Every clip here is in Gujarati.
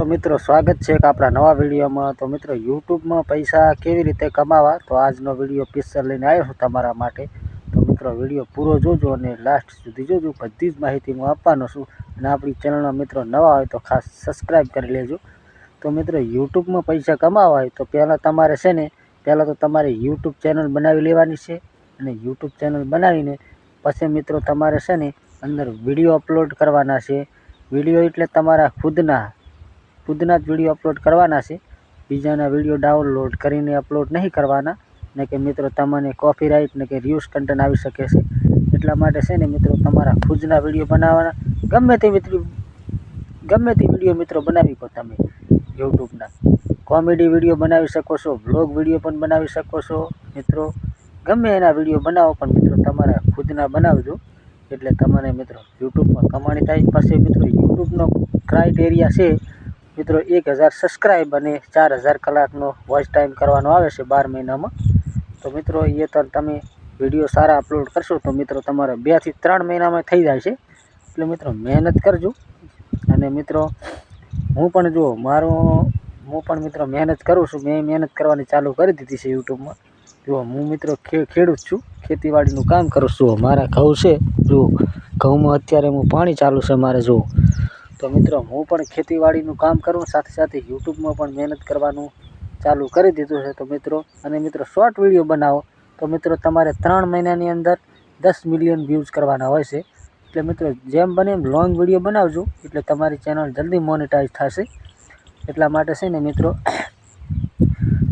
તો મિત્રો, સ્વાગત છે એક આપણા નવા વિડીયોમાં. તો મિત્રો, યુટ્યુબમાં પૈસા કેવી રીતે કમાવા? તો આજનો વીડિયો પિક્ચર લઈને આવ્યો છું તમારા માટે. તો મિત્રો, વીડિયો પૂરો જોજો અને લાસ્ટ સુધી જોજો. બધી જ માહિતી હું આપવાનો છું. અને આપણી ચેનલના મિત્રો નવા હોય તો ખાસ સબસ્ક્રાઈબ કરી લેજો. તો મિત્રો, યુટ્યુબમાં પૈસા કમાવા હોય તો પહેલાં તમારે છે ને, પહેલાં તો તમારે યુટ્યુબ ચેનલ બનાવી લેવાની છે. અને યુટ્યુબ ચેનલ બનાવીને પછી મિત્રો તમારે છે ને, અંદર વીડિયો અપલોડ કરવાના છે. વીડિયો એટલે તમારા ખુદના ખુદના જ વીડિયો અપલોડ કરવાના છે. બીજાના વીડિયો ડાઉનલોડ કરીને અપલોડ નહીં કરવાના. ને કે મિત્રો, તમને કોપીરાઇટ ને કે રિયુઝ કન્ટેન્ટ આવી શકે છે. એટલા માટે છે ને મિત્રો, તમારા ખુદના વીડિયો બનાવવાના. ગમે તે મિત્રો, ગમે તે વીડિયો મિત્રો બનાવી શકો તમે યુટ્યુબના. કોમેડી વીડિયો બનાવી શકો છો બ્લોગ વીડિયો પણ બનાવી શકો છો મિત્રો. ગમે એના વીડિયો બનાવો પણ મિત્રો, તમારા ખુદના બનાવજો. એટલે તમને મિત્રો, યુટ્યુબમાં કમાણી થાય. પછી મિત્રો, યુટ્યુબનો ક્રાઇટેરિયા છે મિત્રો, એક હજાર સબસ્ક્રાઈબ અને ચાર હજાર કલાકનો વોચ ટાઈમ કરવાનો આવે છે બાર મહિનામાં. તો મિત્રો, એ તો તમે વીડિયો સારા અપલોડ કરશો તો મિત્રો, તમારે બેથી ત્રણ મહિનામાં થઈ જાય છે. એટલે મિત્રો, મહેનત કરજો. અને મિત્રો, હું પણ જુઓ, મારો, હું પણ મિત્રો મહેનત કરું છું. મેં મહેનત કરવાની ચાલુ કરી દીધી છે યુટ્યુબમાં. જુઓ, હું મિત્રો ખેડૂત છું. ખેતીવાડીનું કામ કરું છું. મારા ઘઉં છે. જુઓ, ઘઉંમાં અત્યારે હું પાણી ચાલુ છે મારે, જુઓ. તો મિત્રો, હું પણ ખેતીવાડીનું કામ કરું, સાથે સાથે યુટ્યુબમાં પણ મહેનત કરવાનું ચાલુ કરી દીધું છે. તો મિત્રો, અને મિત્રો શોર્ટ વીડિયો બનાવો. તો મિત્રો, તમારે ત્રણ મહિનાની અંદર દસ મિલિયન વ્યૂઝ કરવાના હોય છે. એટલે મિત્રો, જેમ બને એમ લોંગ વીડિયો બનાવજો. એટલે તમારી ચેનલ જલ્દી મોનિટાઈઝ થશે. એટલા માટે છે ને મિત્રો,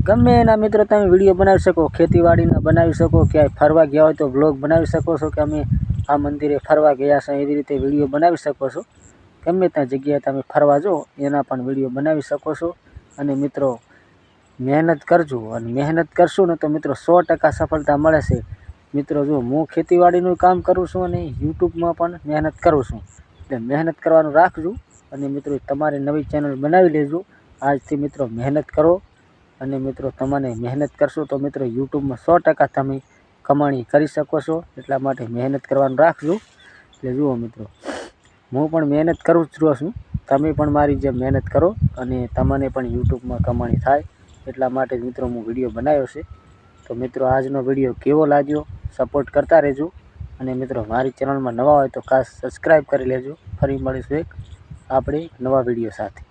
ગમે એના મિત્રો, તમે વીડિયો બનાવી શકો, ખેતીવાડીના બનાવી શકો, ક્યાંય ફરવા ગયા હોય તો બ્લોગ બનાવી શકો છો, કે અમે આ મંદિરે ફરવા ગયા છે, એવી રીતે વીડિયો બનાવી શકો છો. ગમે ત્યાં જગ્યાએ તમે ફરવા જો એના પણ વીડિયો બનાવી શકો છો. અને મિત્રો, મહેનત કરજો. અને મહેનત કરશો ને તો મિત્રો સો ટકા સફળતા મળે છે. મિત્રો, જો હું ખેતીવાડીનું કામ કરું છું અને યુટ્યુબમાં પણ મહેનત કરું છું. એટલે મહેનત કરવાનું રાખજો. અને મિત્રો, તમારી નવી ચેનલ બનાવી લેજો. આજથી મિત્રો મહેનત કરો. અને મિત્રો, તમને મહેનત કરશો તો મિત્રો યુટ્યુબમાં સો ટકા તમે કમાણી કરી શકો છો. એટલા માટે મહેનત કરવાનું રાખજો. એટલે જુઓ મિત્રો હું પણ મહેનત કરું જ છું. તમે પણ મારી જેમ મહેનત કરો અને તમને પણ યુટ્યુબમાં કમાણી થાય એટલા માટે જ મિત્રો હું વીડિયો બનાવ્યો છે. તો મિત્રો, આજનો વીડિયો કેવો લાગ્યો? સપોર્ટ કરતા રહેજો. અને મિત્રો, મારી ચેનલમાં નવા હોય તો ખાસ સબસ્ક્રાઈબ કરી લેજો. ફરી મળીશું એક આપણે નવા વીડિયો સાથે.